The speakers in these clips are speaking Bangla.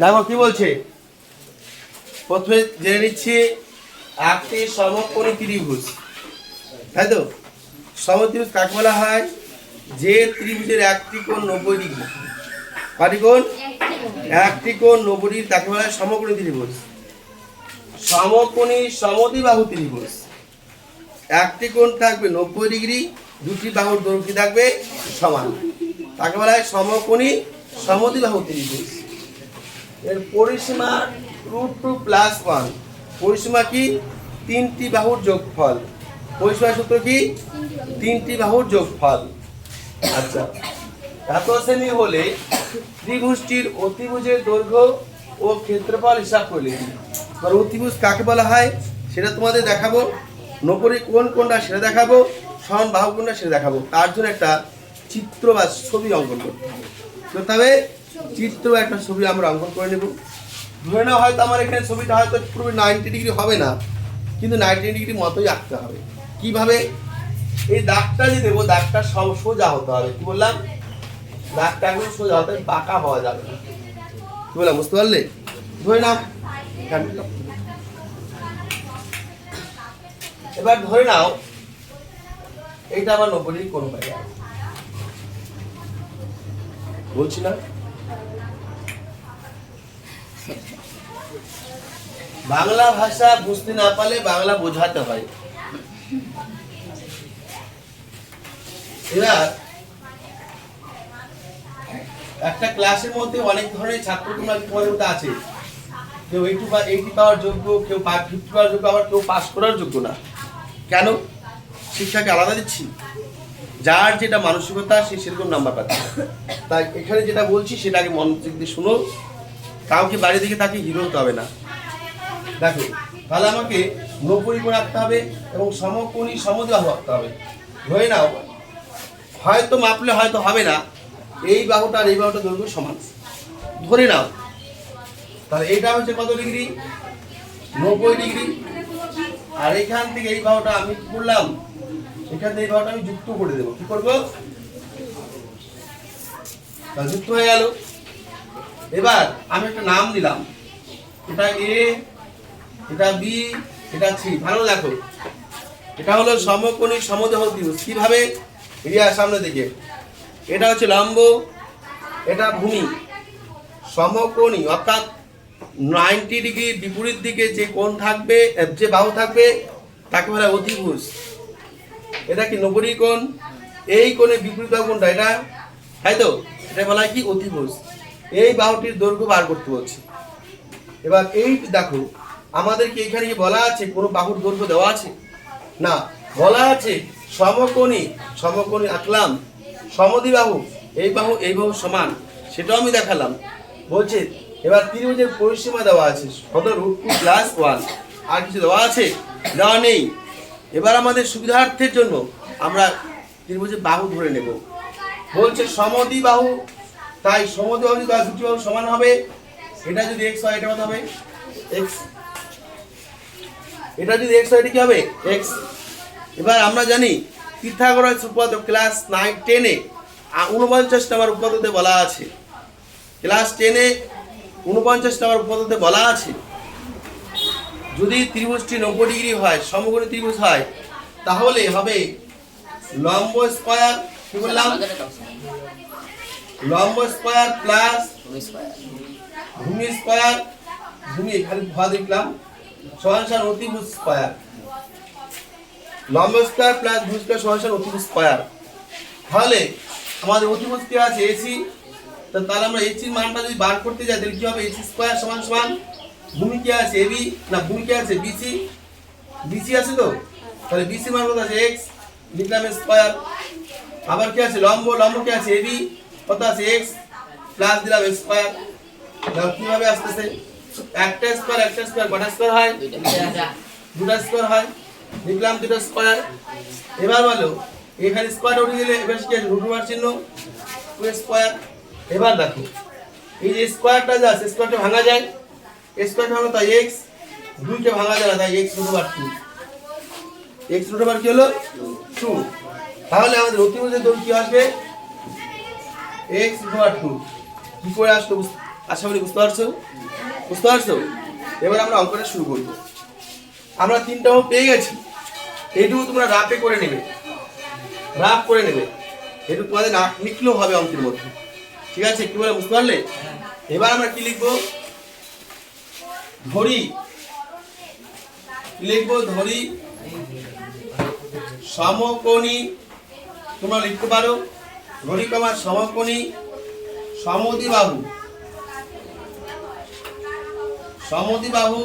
দেখো কি বলছে? প্রথমে জেনে নিচ্ছি একটি সমকোণী ত্রিভুজ? তাই তো? সমত্রিভুজ কাকে বলা হয়? যে ত্রিভুজের একটি কোণ নব্বই ডিগ্রি। কটি কোণ? একটি কোণ নব্বই ডিগ্রি, তাকে বলা হয় সমকোণী ত্রিভুজ। সমকোণী সমদ্বিবাহু ত্রিভুজ। একটি কোণ থাকবে নব্বই ডিগ্রি, দুটি বাহুর দৈর্ঘ্য থাকবে সমান। তাকে বলা হয় সমকোণী সমদ্বিবাহু ত্রিভুজ। এর পরিসীমা রুট টু প্লাস ওয়ান পরিসীমা কি? তিনটি বাহুর যোগফল। পরিসীমা সূত্র কি? তিনটি বাহুর যোগফল। আচ্ছা এত শ্রেণি হলে ত্রিভুজটির অতিভুজের দৈর্ঘ্য ও ক্ষেত্রফল হিসাব করলে এবার অতিভুজ কাকে বলা হয়? সেটা তোমাদের দেখাবো। নপরি কোন কোনটা সেটা দেখাবো, সমান বাহু কোনটা সেটা দেখাবো। তার জন্য একটা চিত্র বা ছবি অঙ্কন করতে হবে। হবে চিত্র একটা ছবি আমরা অঙ্কন করে নেব। ধরে নেওয়া হয়তো আমার এখানে ছবিটা হয়তো পুরো নাইনটি ডিগ্রি হবে না, কিন্তু নাইনটি ডিগ্রি মতোই আঁকতে হবে। কীভাবে? এই দাগটা যে দেবো, দাগটা সব সোজা হতে হবে। কি বললাম? দাগটা এখন সোজা হতে বাঁকা হওয়া যাবে না। কি বললাম, বুঝতে পারলে? ধরে নাও। এবার ধরে নাও, এইটা আমার নব্বই কোন গেল বলছি না। বাংলা ভাষা বুঝতে না পারলে বাংলা বোঝাতে হয়। এবার একটা ক্লাসের মধ্যে অনেক ধরনের ছাত্র তোমরা মধ্যে আছে? কেউ এইটু বা এইটি পাওয়ার যোগ্য, কেউ ফিফটি পাওয়ার যোগ্য, আবার কেউ পাস করার যোগ্য না। কেন? শিক্ষাকে আলাদা দিচ্ছি। যার যেটা মানসিকতা, সে সেরকম নাম্বার পাচ্ছে। তাই এখানে যেটা বলছি, সেটা আগে মনোযোগ দিয়ে শুনো। কাউকে বাড়ি দিকে তাকে হিরো হতে হবে না। দেখো, তাহলে আমাকে নব্বই করে রাখতে হবে এবং সমকোণী সমদ্বাহু রাখতে হবে। ধরে নাও, হয়তো মাপলে হয়তো হবে না। এই বাহুটা আর এই বাহুটা দৈর্ঘ্য সমান। ধরে নাও, তাহলে এইটা হচ্ছে কত ডিগ্রি? নব্বই ডিগ্রি। আর এখান থেকে এই বাহুটা আমি করলাম? এখান থেকে এই বাহুটা আমি যুক্ত করে দেবো। কি করব? যুক্ত হয়ে গেল। এবার আমি একটা নাম দিলাম। এটা এ, এটা বি, এটা সি। ভালো দেখো। এটা হলো সমকোণী সমদেহ ত্রিভুজ কীভাবে? রিয়া সামনে দিকে। এটা হচ্ছে লম্ব, এটা ভূমি। সমকোণী, অর্থাৎ নাইনটি ডিগ্রি বিপরীত দিকে যে কোণ থাকবে যে বাহু থাকবে, তাকে বলে অতিভুজ এটা কি নব্বই কোণ? এই কোণে বিপরীত কোনটা এটা? তাই তো? এটা বলা হয় কি? অতিভুজ এই বাহুটির দৈর্ঘ্য বার করতে বলছে। এবার এই দেখো আমাদেরকে এখানে কি বলা আছে? কোনো বাহুর দৈর্ঘ্য দেওয়া আছে? না, বলা আছে সমকোণী সমকোণী আঁকলাম সমদ্বিবাহু এই বাহু এই বাহু সমান। সেটাও আমি দেখালাম। বলছে, এবার ত্রিভুজের পরিসীমা দেওয়া আছে কত রুট টু প্লাস ওয়ান আর কিছু দেওয়া আছে? দেওয়া নেই। এবার আমাদের সুবিধার্থের জন্য আমরা ত্রিভুজের বাহু ধরে নেব। বলছে সমদ্বিবাহু তাই দুটি বাহু সমান হবে। এটা যদি এক্স হয়, এটা কত হবে? এক্স এটা যদি এক্স হয়, এটা কি হবে? এক্স এবার আমরা জানি, পিথাগোরাস উপপাদ্য ক্লাস নাইন টেনে উনপঞ্চাশ নাম্বার উপপাদ্যতে বলা আছে। ক্লাস টেনে উনপঞ্চাশ নাম্বার উপপাদ্যতে বলা আছে, যদি ত্রিভুজটি নব্বই ডিগ্রি হয়, সমকোণী ত্রিভুজ হয়, তাহলে হবে লম্ব স্কয়ার কি বললাম? লম্ব স্কয়ার প্লাস ভূমি স্কয়ার। ভূমি খালি ভা দেখলাম সমান সমান অতিভুজ স্কয়ার। লম্ব স্কয়ার প্লাস ভূমি স্কয়ার সমান সমান অতিভুজ স্কয়ার। তাহলে আমাদের অতিভুজ কি আছে এসি তাহলে আমরা এসির মানটা যদি বার করতে যাই তাহলে কি হবে? এসি স্কয়ার সমান সমান ভূমি কি আছে? এবি না ভূমি কি আছে? বিসি। বিসি আছে তো? তাহলে বিসি মান কত আছে? এক্স। লিখলাম স্কয়ার। আবার কি আছে? লম্ব লম্ব কি আছে? এবি কত আছে? এক্স প্লাস দিলাম স্কয়ার দেখো কীভাবে আসতেছে? একটা স্কয়ার একটা স্কয়ার কটা স্কয়ার হয়? দুটা স্কয়ার হয়। লিখলাম দুটো স্কয়ার এবার বলো এখানে স্কয়ার উঠে গেলে এবার কি আছে? রুট ওভার চিহ্ন। টু স্কয়ার এবার দেখো এই যে স্কয়ারটা যা আছে স্কয়ারটা ভাঙা যায়। স্কয়ারটা হলো তাই এক্স দুইকে ভাঙা যায় না তাই x root over two x root over কি হলো? টু তাহলে আমাদের অতিভুজের দৌড় কি আসবে? এক্স ওভার টু কি করে আসলো আশা করি বুঝতে পারছ? বুঝতে পারছ? এবার আমরা অঙ্কটা শুরু করব। আমরা তিনটা অঙ্ক পেয়ে গেছি। এইটুকু তোমরা রাপে করে নেবে। রাপ করে নেবে। এটুকু তোমাদের না লিখলেও হবে অঙ্কের মধ্যে। ঠিক আছে কি বলে বুঝতে পারলে? এবার আমরা কি লিখব? ধরি। লিখব? ধরি। সমকোণী তোমরা লিখতে পারো। কমা সমকোণী সমদিবাহু সমদিবাহু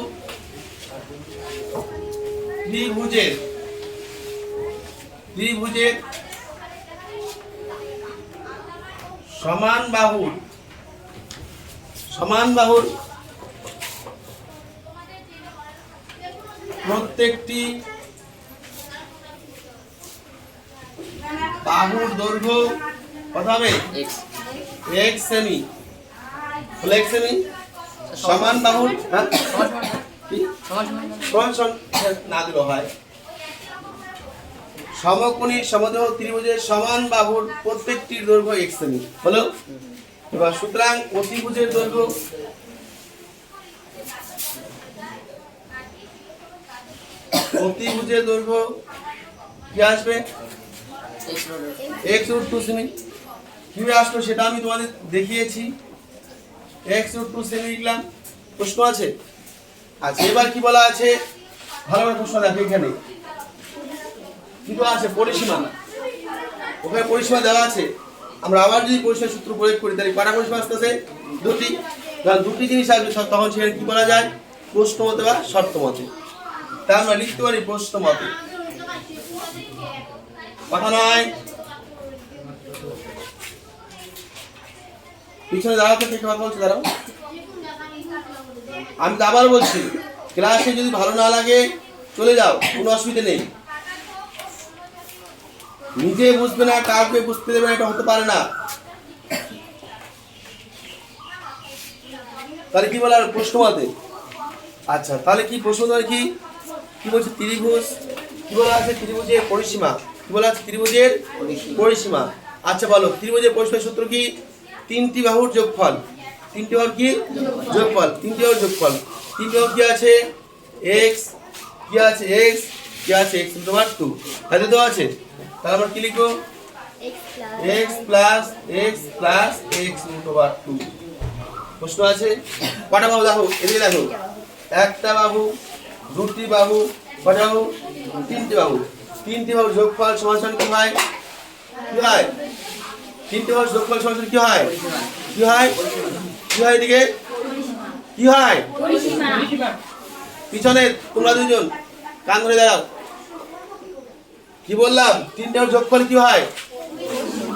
ত্রিভুজের ত্রিভুজের সমান বাহুর সমান বাহুর প্রত্যেকটি বাহুর দৈর্ঘ্য কত হবে? এক সেমি হলো এক সেমি সমান বাহুর হ্যাঁ? সমান সমান। না দিলেও হয়। সমকোণী সমদেহ ত্রিভুজের সমান বাহুর প্রত্যেকটির দৈর্ঘ্য এক সেমি হলো? এবার সুতরাং অতিভুজের দৈর্ঘ্য অতিভুজের দৈর্ঘ্য কি আসবে? এক্স রুট টু সেমি কীভাবে আসলো, সেটা আমি তোমাদের দেখিয়েছি। এক্স রুট টু সেমি লিখলাম। প্রশ্ন আছে? আচ্ছা এবার কি বলা আছে? ভালো করে প্রশ্ন দেখো এখানে। কিন্তু আছে? পরিসীমা। ওখানে পরিসীমা দেওয়া আছে। আমরা আবার যদি পরিসীমা সূত্র প্রয়োগ করি, তাহলে কটা পরিসীমা আসতেছে দুটি। দুটি জিনিস আসবে, সব- তখন সেখানে কি বলা যায়? প্রশ্ন মতে বা শর্ত মতে। তা আমরা লিখতে পারি প্রশ্ন মতে। কথা নয়। পিছনে দাঁড়াতে কে কথা বলছে, দাঁড়াও। আমি তো আবার বলছি, ক্লাসে যদি ভালো না লাগে, চলে যাও, কোনো অসুবিধা নেই। নিজে বুঝবে না, কাউকে বুঝতে দেবে এটা হতে পারে না। তাহলে কি বলে আর প্রশ্ন মতে আচ্ছা তাহলে কি প্রশ্ন ধরে কি? কি বলছে? ত্রিভুজ। কি বলা আছে? ত্রিভুজের পরিসীমা। কি বলা আছে? ত্রিভুজের পরিসীমা। আচ্ছা বলো, ত্রিভুজের পরিসীমার সূত্র কি? তিনটি বাহুর যোগফল। তিনটি বাহুর কি? যোগফল। তিনটি বাহুর যোগফল। তিনটি বাহু কি আছে? এক্স কি আছে? এক্স কি আছে? এক্স তোমার টু তাহলে তো আছে। তাহলে কি লিখব? X plus x plus x root two প্রশ্ন আছে? কটা বাহু দেখো? এদিকে দেখো। একটা বাহু, দুটি বাহু, কটা বাহু? তিনটি বাহু। তিনটি বাহু যোগফল সমান কি হয়? কি হয়? তিনটি বাহু যোগফল সমান কি হয়? কি হয়? কি হয় এদিকে? কি হয়? পিছনে তোমরা দুজন কান ধরে দাঁড়াও। কি বললাম? তিনটে যোগফল কি হয়?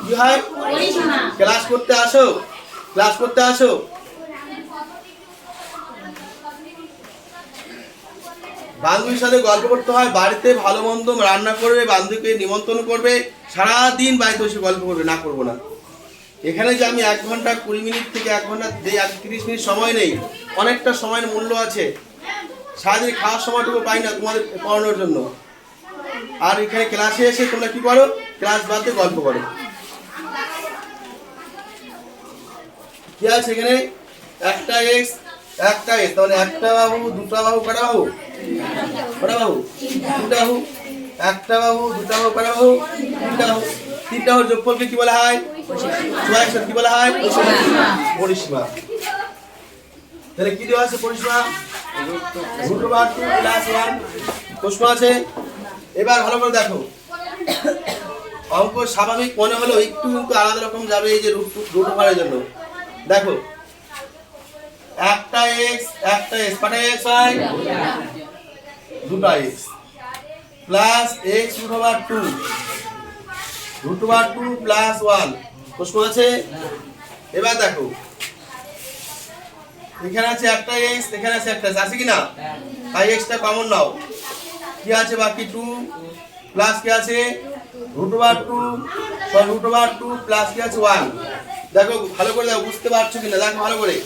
কি হয়? ক্লাস করতে আসো। ক্লাস করতে আসো। বান্ধবীর সাথে গল্প করতে হয়, বাড়িতে ভালো মন্দ রান্না করবে, বান্ধবীকে নিমন্ত্রণ করবে, সারাদিন বাড়িতে বসে গল্প করবে, না করব না। এখানে যে আমি এক ঘণ্টা কুড়ি মিনিট থেকে এক ঘণ্টা আর তিরিশ মিনিট সময় নেই, অনেকটা সময়ের মূল্য আছে। সারাদিন খাওয়ার সময়টুকু পাই না তোমাদের পড়ানোর জন্য। আর এখানে ক্লাসে এসে তোমরা কি করো? ক্লাস বাদ গল্প করো। কি আছে এখানে? একটা এক্স একটা এক্স তাহলে একটা বাহু দুটা বাহু কটা বাহু কটা বাহু তিনটা বাহু একটা বাহু দুটা বাহু কটা বাহু তিনটা বাহু তিনটা বাহুর যোগফলকে কি বলা হয়? সাথে কি বলা হয়? পরিসীমা। তাহলে কি দেওয়া আছে পরিসীমা? Root over two plus one. আছে? এবার ভালো করে দেখো। অঙ্ক স্বাভাবিক মনে হলেও একটু আলাদা রকম যাবে এই যে রুট রুট জন্য। দেখো একটা এক্স একটা এক্স কটা এক্স হয় দুটো x plus x root over two root over two plus one প্রশ্ন আছে এবার দেখো, এখানে আছে একটা এক্স এখানে আছে একটা আছে কি না তাই এক্সটা কমন নাও। কি আছে বাকি টু প্লাস কি আছে? Root over two root over two plus কি আছে ওয়ান দেখো, ভালো করে দেখো, বুঝতে পারছ কিনা? দেখো, ভালো করে।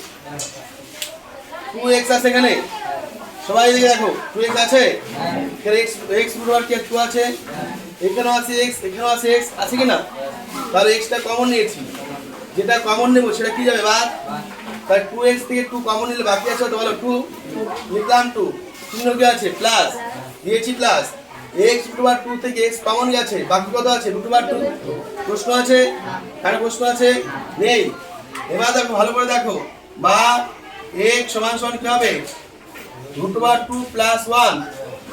টু এক্স আছে এখানে? সবাই এদিকে দেখো টু এক্স আছে। এখানে এক্স এক্স ওভার কি টু আছে। এখানেও আছে এক্স এখানেও আছে এক্স আছে কি না? তাহলে এক্সটা কমন নিয়েছি। যেটা কমন নেব, সেটা কি যাবে বাদ তাই টু এক্স থেকে টু কমন নিলে বাকি আছে তো বলো টু লিখলাম টু চিহ্ন কি আছে? প্লাস দিয়েছি plus x root over two থেকে এক্স কমন গেছে। বাকি কত আছে? রুট ওভার টু প্রশ্ন আছে? কারও প্রশ্ন আছে? নেই। এবার দেখো, ভালো করে দেখো। বা এক্স সমান সমান কি হবে? Root over two plus one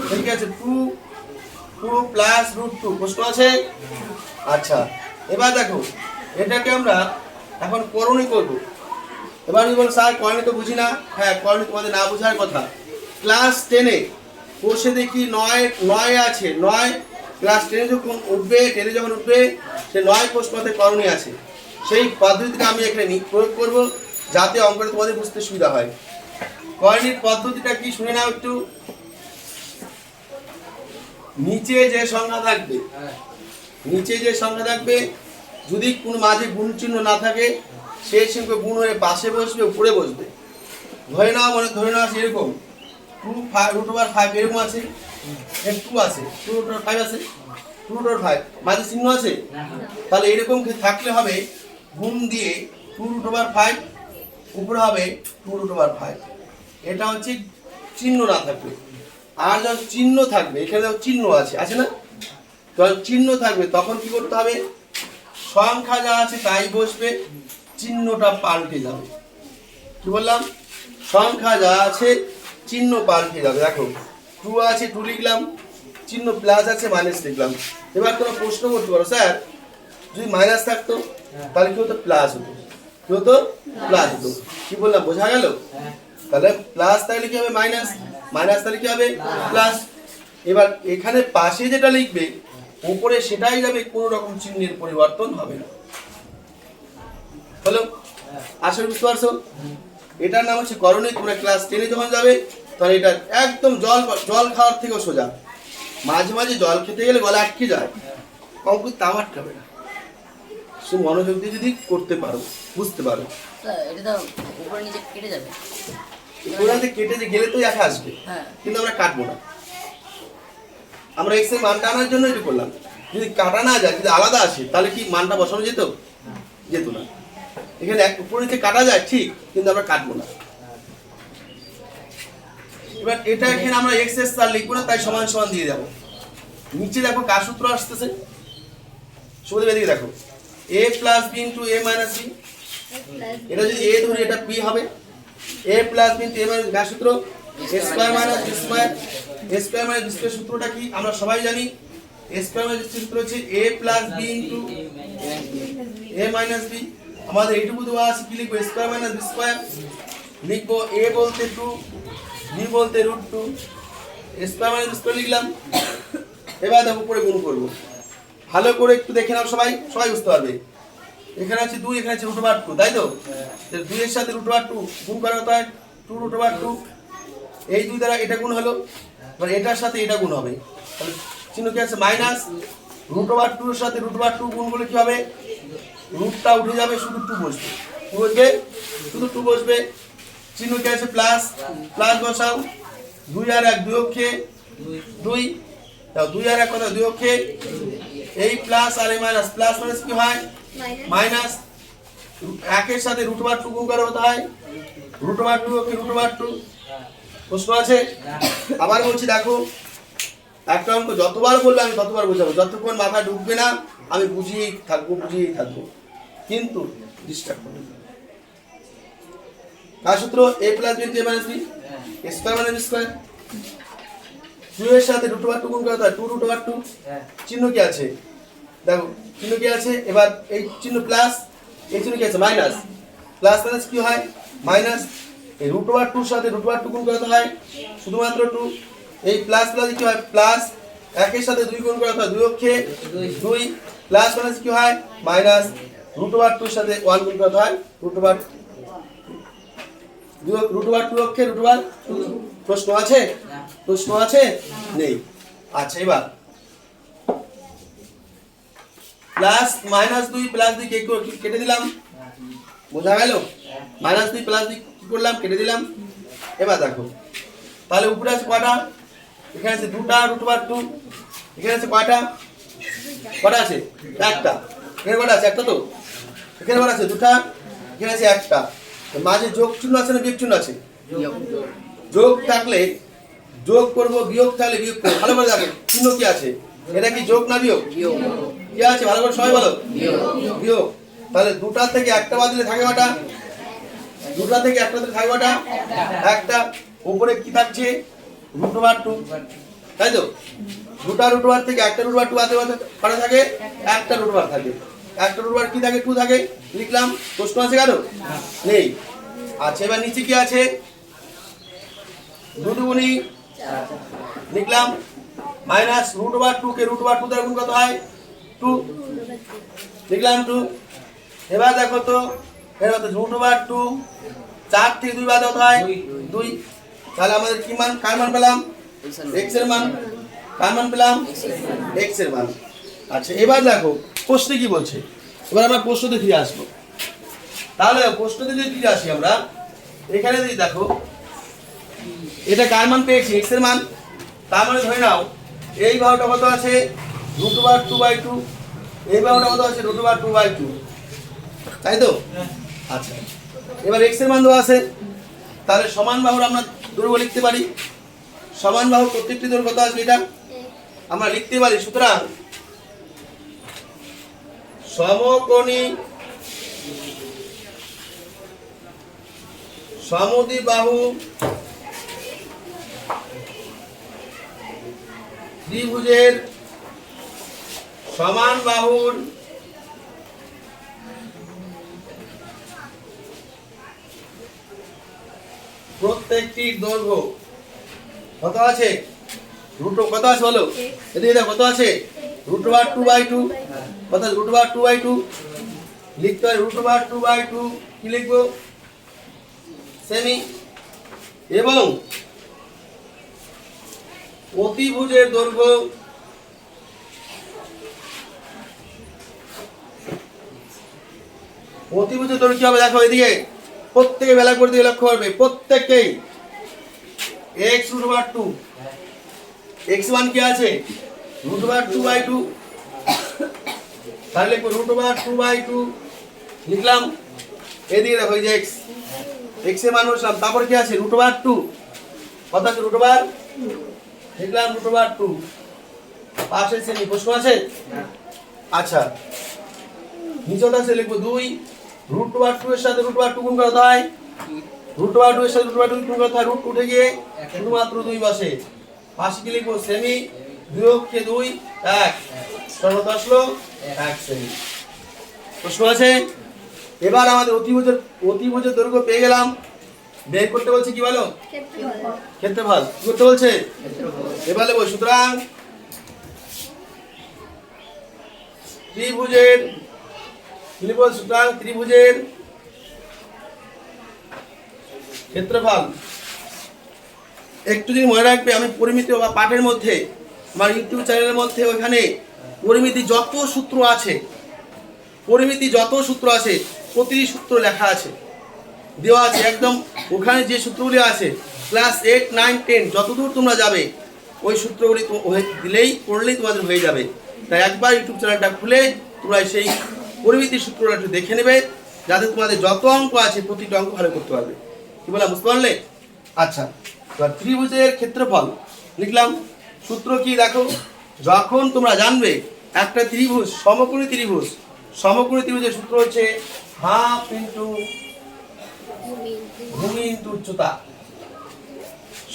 ঠিক আছে two two plus root two প্রশ্ন আছে? আচ্ছা এবার দেখো, এটাকে আমরা এখন করণী করব। এবার যদি বলো স্যার করণী তো বুঝি না। হ্যাঁ করণী তোমাদের না বোঝার কথা। ক্লাস টেনে কোষে দেখি নয় নয় আছে, নয়। ক্লাস টেনে যখন উঠবে টেনে যখন উঠবে, সে নয় কোষ পথে করণী আছে। সেই পদ্ধতিটা আমি এখানে প্রয়োগ করব। যাতে অঙ্কটা তোমাদের বুঝতে সুবিধা হয়। করণীর পদ্ধতিটা কি? শুনে নাও একটু। নিচে যে সংখ্যা থাকবে নিচে যে সংখ্যা থাকবে যদি কোনো মাঝে গুণ চিহ্ন না থাকে সেই সঙ্গে গুণ হয়ে পাশে বসবে উপরে বসবে। ধরে নাও মানে ধরে নাও আছে এরকম। Two five root over five এরকম আছে। টু আছে। টু রুট ওভার ফাইভ আছে। টু রুট ওভার ফাইভ মাঝে চিহ্ন আছে? তাহলে এরকম থাকলে হবে গুণ দিয়ে টু রুট ওভার ফাইভ উপরে হবে টু রুট ওভার ফাইভ এটা হচ্ছে চিহ্ন না থাকবে। আর যখন চিহ্ন থাকবে, এখানে চিহ্ন আছে আছে না? যখন চিহ্ন থাকবে, তখন কি করতে হবে? সংখ্যা যা আছে তাই বসবে, চিহ্নটা পাল্টে যাবে। কি বললাম? সংখ্যা যা আছে, চিহ্ন পাল্টে যাবে। দেখো টু আছে টু লিখলাম, চিহ্ন প্লাস আছে মাইনাস লিখলাম। এবার তোমরা প্রশ্ন করতে পারো, স্যার? যদি মাইনাস থাকতো, তাহলে কি হতো? প্লাস হতো। প্লাস হতো কি বললাম, বোঝা গেল? তাহলে প্লাস তাহলে কি হবে মাইনাস মাইনাস তাহলে কি হবে? প্লাস এবার এখানে পাশে যেটা লিখবে, উপরে সেটাই যাবে, কোনো রকম চিহ্নের পরিবর্তন হবে না। হলো? আসলে বুঝতে পারছ? এটার নাম হচ্ছে করণী, তোমরা ক্লাস টেনে যখন যাবে তখন এটা একদম জল জল খাওয়ার থেকেও সোজা। মাঝে মাঝে জল খেতে গেলে গলা আটকে যায়। অঙ্ক তাও আটকাবে না। সে মনোযোগ দিয়ে যদি করতে পারো বুঝতে পারো। এটা তো উপরে নিচে কেটে যাবে। কেটে যে গেলে তো একা আসবে হ্যাঁ। কিন্তু আমরা কাটবো না। আমরা এক্সের মানটা আনার জন্য এটা করলাম। যদি কাটা না যায় যদি আলাদা আসে তাহলে কি মানটা বসানো যেত? যেত না। এখানে এক উপরে নিচে কাটা যায় ঠিক কিন্তু আমরা কাটবো না। এবার এটা এখানে আমরা এক্স এস তার লিখব না তাই সমান সমান দিয়ে যাব নিচে দেখো কার সূত্র আসতেছে? সুবিধা এদিকে দেখো। A plus B into A minus B এটা যদি এ ধরি, এটা পি হবে। A plus B into A minus কার সূত্র? A square minus B square A square minus B square সূত্রটা কি? আমরা সবাই জানি। এ স্কয়ার মাইনাস বি সূত্র হচ্ছে A plus B into A minus B আমাদের এইটুকু দেওয়া আছে, কি লিখব? স্কয়ার মাইনাস বি স্কয়ার লিখব এ বলতে টু বি বলতে root two square minus B square লিখলাম। এবার দেখো উপরে গুণ করব। ভালো করে একটু দেখে নাও সবাই সবাই বুঝতে পারবে। এখানে আছে দুই, এখানে আছে রুট টু তাই তো? তাহলে দুইয়ের সাথে রুট টু গুণ করা হতো টু রুট ওভার টু এই দুই দ্বারা এটা গুণ হলো, এবার এটার সাথে এটা গুণ হবে। তাহলে চিহ্ন কি আছে? মাইনাস রুট ওভার টু এর সাথে রুট টু গুণ করলে কি হবে? রুটটা উঠে যাবে শুধু টু বসবে। কি বসবে? শুধু টু বসবে। চিহ্ন কি আছে? প্লাস প্লাস বসাও। দুই আর এক দুই অক্ষে, দুই। দুই আর এক কথা দুই অক্ষে এই প্লাস আর এই মাইনাস প্লাস মাইনাস কি হয়? মাইনাস একের সাথে রুট ওভার টু গুণ করা হতে হয়? রুট ওভার টু কি রুট ওভার টু প্রশ্ন আছে? আবার বলছি দেখো একটা অঙ্ক যতবার বলবে আমি ততবার বোঝাবো। যতক্ষণ মাথা ঢুকবে না আমি বুঝিয়েই থাকব বুঝিয়েই থাকব। কিন্তু ডিস্টার্ব করবে না। কার সূত্র? A plus B A minus B square minus square two এর সাথে রুট ওভার টু গুণ করা হয় টু রুট ওভার টু। চিহ্ন কি আছে? দেখো চিহ্ন কি আছে? এবার এই চিহ্ন প্লাস এই চিহ্ন কি আছে? মাইনাস প্লাস মাইনাস কি হয়? মাইনাস এই রুট ওভার টুর সাথে রুট ওভার টু গুণ করতে হয়। শুধুমাত্র টু। এই প্লাস প্লাস কি হয়? প্লাস একের সাথে দুই গুণ করতে হয় দুই অক্ষে দুই। প্লাস মাইনাস কি হয়? মাইনাস রুট ওভার টুর সাথে ওয়ান গুণ করতে হয় root over root over two অক্ষে রুট ওভার প্রশ্ন আছে? প্রশ্ন আছে? নেই। আচ্ছা এবার। প্লাস মাইনাস দুই, প্লাস দুই কেটে দিলাম? বোঝা গেল? মাইনাস দুই, প্লাস দুই কি করলাম? কেটে দিলাম। এবার দেখো। তাহলে উপরে আছে কয়টা? এখানে আছে দুটা রুট ওভার টু এখানে আছে কয়টা? কটা আছে? একটা। এখানে কটা আছে? একটা তো? এখানে কটা আছে? দুটা। এখানে আছে একটা। মাঝে যোগ চিহ্ন আছে না বিয়োগ চিহ্ন আছে? যোগ থাকলে যোগ করব, বিয়োগ থাকলে বিয়োগ করব। ভালো করে দেখো চিহ্ন কি আছে? এটা কি যোগ না বিয়োগ? কি আছে? ভালো করে সবাই বলো। বিয়োগ। তাহলে দুটা থেকে একটা বাদ দিলে থাকে কটা? দুটা থেকে একটা থাকে কটা? একটা। উপরে কি থাকছে? রুট ওভার টু তাই তো? দুটা রুট ওভার থেকে একটা রুট ওভার টু বাদে বাদে কটা থাকে? একটা রুট ওভার থাকে। একটা রুট ওভার কি থাকে টু থাকে? লিখলাম প্রশ্ন আছে কেন নেই। আচ্ছা এবার নিচে কি আছে? দুদুগুনি লিখলাম মাইনাস রুট ওভার টু কে রুট ওভার টু দ্বারা গুণ কত হয়? টু লিখলাম টু এবার দেখো তো এবার রুট ওভার টু চার থেকে দুই বাদ কত হয়? দুই। তাহলে আমাদের কি মান কার মান পেলাম? এক্সের মান। কার মান পেলাম? এক্সের মান। আচ্ছা এবার দেখো প্রশ্নে কি বলছে? এবার আমরা প্রশ্নতে ফিরে আসব। তাহলে প্রশ্নতে যদি ফিরে আসি আমরা এখানে যদি দেখো এটা কার মান পেয়েছি? এক্সের মান? তার মানে ধরে নাও এই বাহুটা কত আছে? Root over two by two এই বাহুটা কত আছে? Root over two by two তাই তো? আচ্ছা। এবার এক্সের মান দেওয়া আছে। তাহলে সমান বাহুর আমরা দৈর্ঘ্য লিখতে পারি। সমান বাহুর প্রত্যেকটি দৈর্ঘ্য কত আসবে এটা? আমরা লিখতে পারি সুতরাং সমকোণী। সমদি বাহু ত্রিভুজের সমান বাহুর। প্রত্যেকটি দৈর্ঘ্য কত আছে? রুট কত আছে বলো? এদিকে কত আছে? Root over two by two আছে root over two by two লিখতে হয় root over two by two কি লিখব? সেমি এবং অতিভুজের দৈর্ঘ্য অতিভুজের দৈর্ঘ্য কি হবে? দেখো এদিকে। প্রত্যেকে বেলা করে দিয়ে লক্ষ্য করবে। প্রত্যেককেই x root over two x one কি আছে? Root over two by two তাহলে লিখব root over two by two লিখলাম। এদিকে দেখো এই যে এক্স এক্সের মান বসলাম তারপরে কি আছে? রুট ওভার টু কত আছে রুট ওভার লিখলাম রুট ওভার টু পাশের শ্রেণি প্রশ্ন আছে? আচ্ছা। নিচে আছে লিখব দুই। রুট ওভার টু এর সাথে রুট ওভার টু গুণ করা হয়। রুট ওভার টু এর সাথে রুট ওভার টু গুণ করা হয়। রুট উঠে গিয়ে শুধুমাত্র দুই বসে। পাশে কি লিখব? সেমি বিয়োগ কে দুই, এক। সর্বত আসলো এক সেমি প্রশ্ন আছে, এবার আমাদের অতিভুজের অতিভুজের দৈর্ঘ্য পেয়ে গেলাম। বের করতে বলছে কি বলো? ক্ষেত্রফল। কি করতে বলছে? এবার লিখব সুতরাং ত্রিভুজের সুতরাং ত্রিভুজের ক্ষেত্রফল। একটু দিন মনে রাখবে, আমি পরিমিতি বা পাঠের মধ্যে আমার ইউটিউব চ্যানেলের মধ্যে ওখানে পরিমিতি যত সূত্র আছে, পরিমিতি যত সূত্র আছে, প্রতিটি সূত্র লেখা আছে। দেওয়া আছে একদম ওখানে যে সূত্রগুলি আছে ক্লাস এইট নাইন টেন যতদূর তোমরা যাবে, ওই সূত্রগুলি দিলেই, পড়লেই তোমাদের হয়ে যাবে। তাই একবার ইউটিউব চ্যানেলটা খুলে তোমরা সেই পরিমিতির সূত্রটা একটু দেখে নেবে, যাতে তোমাদের যত অঙ্ক আছে, প্রতিটা অঙ্ক ভালো করতে পারবে। কি বললাম, বুঝতে পারলে? আচ্ছা ত্রিভুজের ক্ষেত্রফল লিখলাম। সূত্র কি দেখো? যখন তোমরা জানবে একটা ত্রিভুজ সমকোণী ত্রিভুজ সমকোণী ত্রিভুজের সূত্র হচ্ছে হাফ ইন্টু ভূমি ইন্টু উচ্চতা।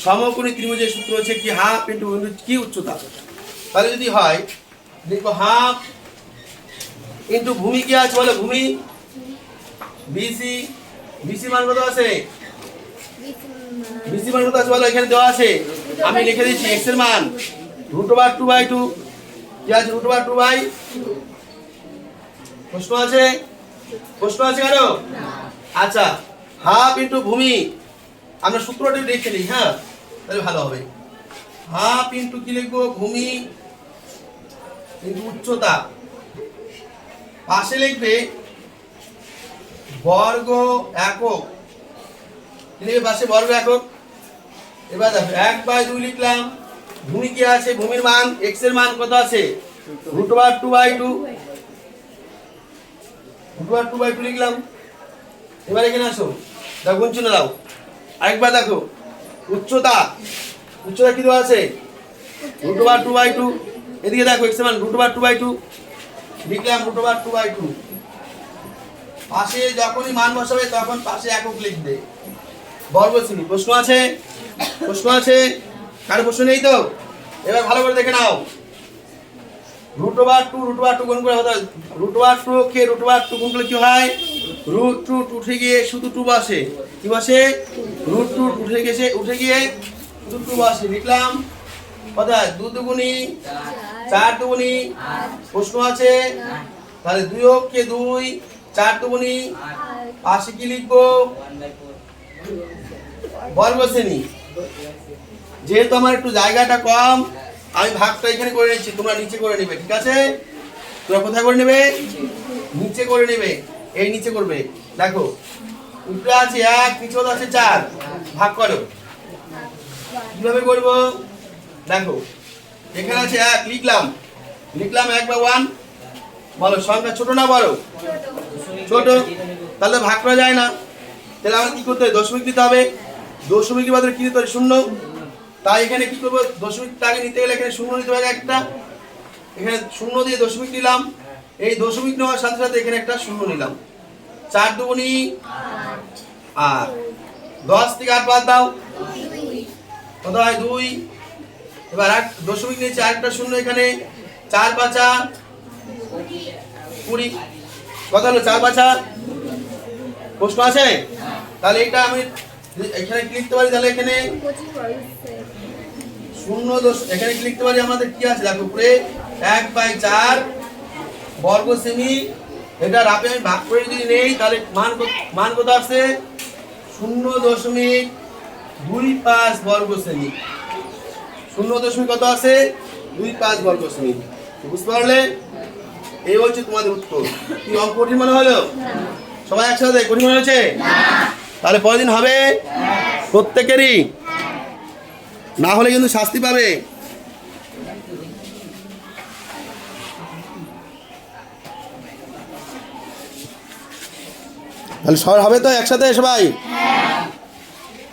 সমকোণী ত্রিভুজের সূত্র হচ্ছে কি? হাফ ইন্টু কি উচ্চতা? তাহলে যদি হয় দেখো হাফ ইন্টু ভূমি কি আছে বলে? ভূমি? বিসি। বিসি মান কত আছে? বিসি মান কত আছে বলো? এখানে দেওয়া আছে। আমি লিখে দিচ্ছি এক্সের মান। Root over two by two কি আছে রুট ওভার টু বাই প্রশ্ন আছে? প্রশ্ন আছে কেন? আচ্ছা হাফ ইন্টু ভূমি। আমরা সূত্রটা লিখে নিই হ্যাঁ? তাহলে ভালো হবে। হাফ ইন্টু কি লিখব? ভূমি ইন্টু উচ্চতা। পাশে লিখবে বর্গ একক। লিখবে পাশে? বর্গ একক। এবার দেখো, এক বাই দুই লিখলাম। ভূমি কি আছে? ভূমির মান এক্সের মান কত আছে? Root over two by two root over two by two লিখলাম। এবার এখানে আসো। দেখো গুণ চিহ্ন দাও। আরেকবার দেখো। উচ্চতা। উচ্চতা কি দেওয়া আছে? Root over two by two এদিকে দেখো এক্স মান root over two by two লিখলাম root over two by two পাশে যখনই মান বসাবে, তখন পাশে একক লিখবে। বর্গশ্রেণী। প্রশ্ন আছে? প্রশ্ন আছে? কারও প্রশ্ন নেই তো? এবার ভালো করে দেখে নাও। Root over two root over two গুণ করে হতে রুট ওভার টু কে রুট ওভার টু গুণ করলে কি হয়? রুট টু উঠে গিয়ে শুধু টু বসে। কি বসে? রুট টু উঠে গেছে, উঠে গিয়ে শুধু টু বসে। লিখলাম। কোথায় দু দুগুণি চার দুগুণি প্রশ্ন আছে? তাহলে দুই কে দুই, চার দুগুণি পাশে কি লিখব। বর্গ শ্রেণি যেহেতু আমার একটু জায়গাটা কম আমি ভাগটা এখানে করে নিচ্ছি তোমরা নিচে করে নেবে ঠিক আছে? তোমরা কোথায় করে নেবে? নিচে করে নেবে এই নিচে করবে। দেখো উপরে আছে এক কত আছে চার ভাগ করো। কীভাবে করব? দেখো এখানে আছে এক লিখলাম। লিখলাম এক বা ওয়ান। বলো সংখ্যা ছোট না বড়? ছোট। তাহলে ভাগ করা যায় না। তাহলে আমাকে কি করতে হবে? দশমিক দিতে হবে। দশমিকের বদলে কি হবে শূন্য। তাই এখানে কি করব? দশমিকটা আগে নিতে গেলে এখানে শূন্য নিতে হবে একটা। এখানে শূন্য দিয়ে দশমিক নিলাম। এই দশমিক নেওয়ার সাথে সাথে এখানে একটা শূন্য নিলাম। চার দুগুণি আর দশ থেকে আট বাদ দাও। কত হয়? দুই। এবার এক দশমিক নিয়েছে, আরেকটা শূন্য এখানে। চার পাঁচা। কুড়ি। কথা হলো? চার পাঁচা। প্রশ্ন আছে? তাহলে এটা আমি এখানে কি লিখতে পারি তাহলে এখানে শূন্য দশ এখানে কি লিখতে পারি? আমাদের কি আছে? দেখো, উপরে এক বাই চার বর্গ সেমি এটা রাপে আমি ভাগ করে যদি নেই, তাহলে মান মান কত আসছে? শূন্য দশমিক দুই পাঁচ বর্গ সেমি শূন্য দশমিক কত আছে দুই পাঁচ বর্গ সেমি বুঝতে পারলে? এই হচ্ছে তোমাদের উত্তর। কি অঙ্ক কঠিন মনে হলো? সবাই একসাথে, কঠিন মনে হয়েছে? তাহলে পরের হবে প্রত্যেকেরই। না হলে কিন্তু শাস্তি পাবে। তাহলে সবার হবে তো একসাথে সবাই?